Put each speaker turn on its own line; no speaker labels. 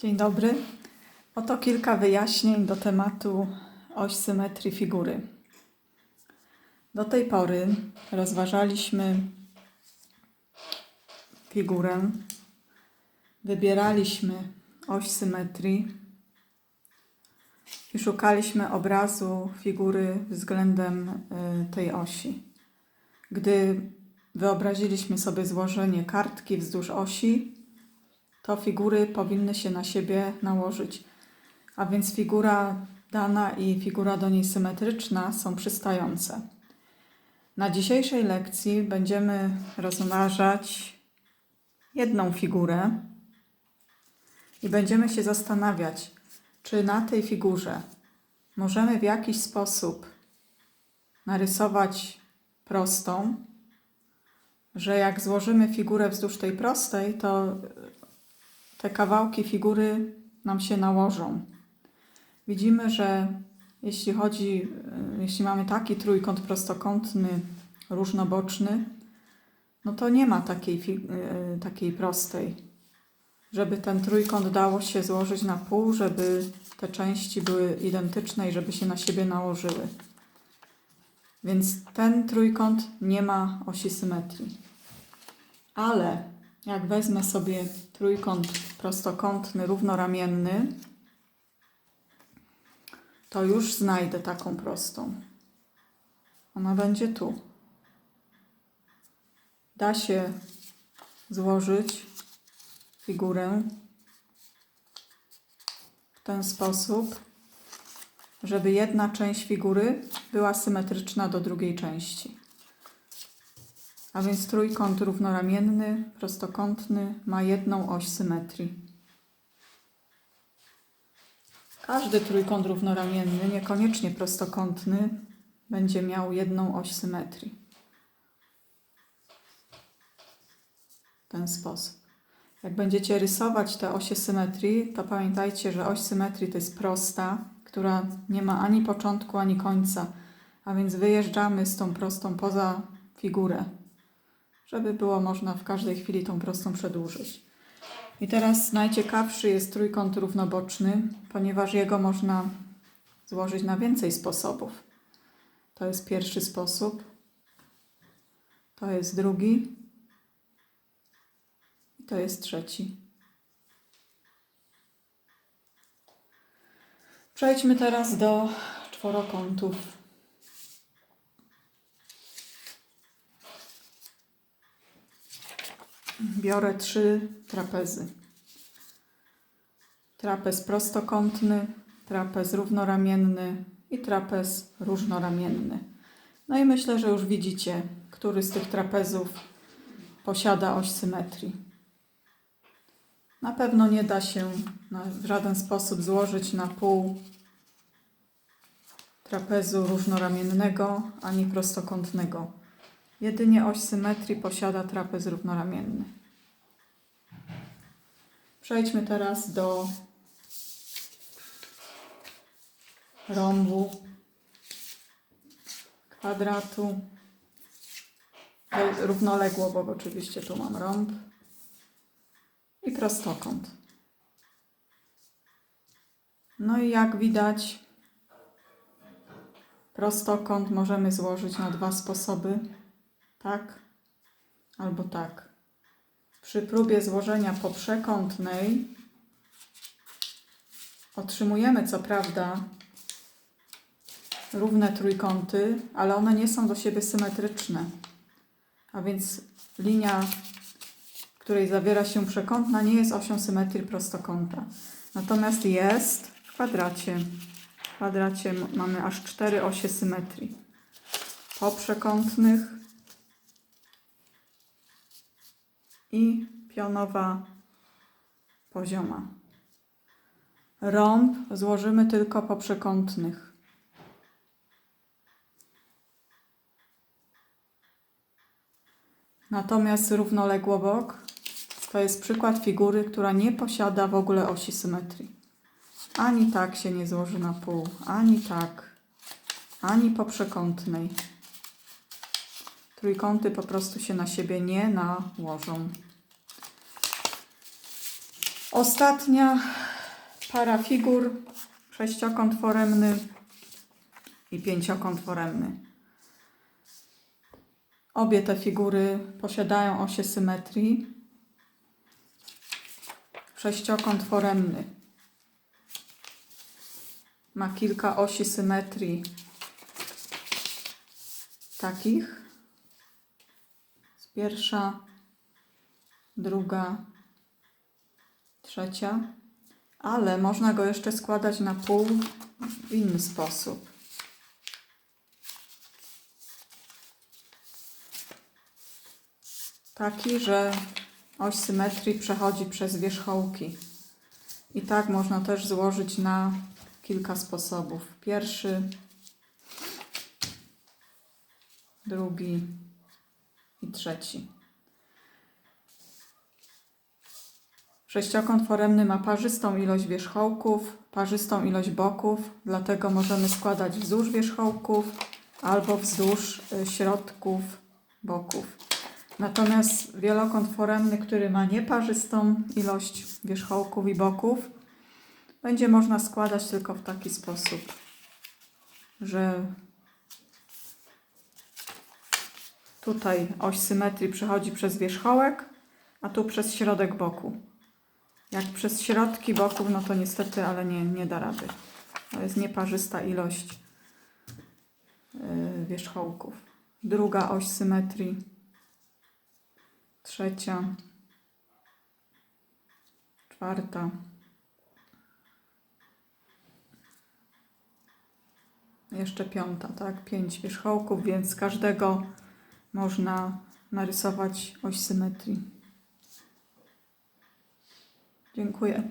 Dzień dobry. Oto kilka wyjaśnień do tematu oś symetrii figury. Do tej pory rozważaliśmy figurę, wybieraliśmy oś symetrii i szukaliśmy obrazu figury względem y, tej osi. Gdy wyobraziliśmy sobie złożenie kartki wzdłuż osi, to figury powinny się na siebie nałożyć. A więc figura dana i figura do niej symetryczna są przystające. Na dzisiejszej lekcji będziemy rozważać jedną figurę i będziemy się zastanawiać, czy na tej figurze możemy w jakiś sposób narysować prostą, że jak złożymy figurę wzdłuż tej prostej, to te kawałki figury nam się nałożą. Widzimy, że jeśli chodzi, y, jeśli mamy taki trójkąt prostokątny, różnoboczny, no to nie ma takiej, y, takiej prostej. Żeby ten trójkąt dało się złożyć na pół, żeby te części były identyczne i żeby się na siebie nałożyły. Więc ten trójkąt nie ma osi symetrii. Ale jak wezmę sobie trójkąt prostokątny, równoramienny, to już znajdę taką prostą. Ona będzie tu. Da się złożyć figurę w ten sposób, żeby jedna część figury była symetryczna do drugiej części. A więc trójkąt równoramienny, prostokątny ma jedną oś symetrii. Każdy trójkąt równoramienny, niekoniecznie prostokątny, będzie miał jedną oś symetrii. W ten sposób. Jak będziecie rysować te osie symetrii, to pamiętajcie, że oś symetrii to jest prosta, która nie ma ani początku, ani końca. A więc wyjeżdżamy z tą prostą poza figurę żeby było można w każdej chwili tą prostą przedłużyć. I teraz najciekawszy jest trójkąt równoboczny, ponieważ jego można złożyć na więcej sposobów. To jest pierwszy sposób, to jest drugi i to jest trzeci. Przejdźmy teraz do czworokątów. Biorę trzy trapezy. Trapez prostokątny, trapez równoramienny i trapez różnoramienny. No i myślę, że już widzicie, który z tych trapezów posiada oś symetrii. Na pewno nie da się w żaden sposób złożyć na pół trapezu różnoramiennego ani prostokątnego. Jedynie oś symetrii posiada trapez równoramienny. Przejdźmy teraz do rąbu, kwadratu, równoległo, bo oczywiście tu mam rąb i prostokąt. No i jak widać, prostokąt możemy złożyć na dwa sposoby tak albo tak. Przy próbie złożenia poprzekątnej otrzymujemy co prawda równe trójkąty, ale one nie są do siebie symetryczne. A więc linia, której zawiera się przekątna, nie jest osią symetrii prostokąta. Natomiast jest w kwadracie. W kwadracie mamy aż cztery osie symetrii. Poprzekątnych, i pionowa pozioma. Rąb złożymy tylko po przekątnych. Natomiast równoległobok to jest przykład figury, która nie posiada w ogóle osi symetrii. Ani tak się nie złoży na pół, ani tak, ani po przekątnej. Trójkąty po prostu się na siebie nie nałożą. Ostatnia para figur, sześciokąt foremny i pięciokąt foremny. Obie te figury posiadają osie symetrii. Sześciokąt foremny ma kilka osi symetrii takich. Pierwsza, druga, trzecia, ale można go jeszcze składać na pół w inny sposób. Taki, że oś symetrii przechodzi przez wierzchołki. I tak można też złożyć na kilka sposobów. Pierwszy, drugi i trzeci. Sześciokąt foremny ma parzystą ilość wierzchołków, parzystą ilość boków, dlatego możemy składać wzdłuż wierzchołków albo wzdłuż y, środków boków. Natomiast wielokąt foremny, który ma nieparzystą ilość wierzchołków i boków, będzie można składać tylko w taki sposób, że tutaj oś symetrii przechodzi przez wierzchołek, a tu przez środek boku. Jak przez środki boków, no to niestety, ale nie, nie da rady. To jest nieparzysta ilość yy, wierzchołków. Druga oś symetrii. Trzecia. Czwarta. Jeszcze piąta, tak? Pięć wierzchołków, więc z każdego można narysować oś symetrii. Dziękuję.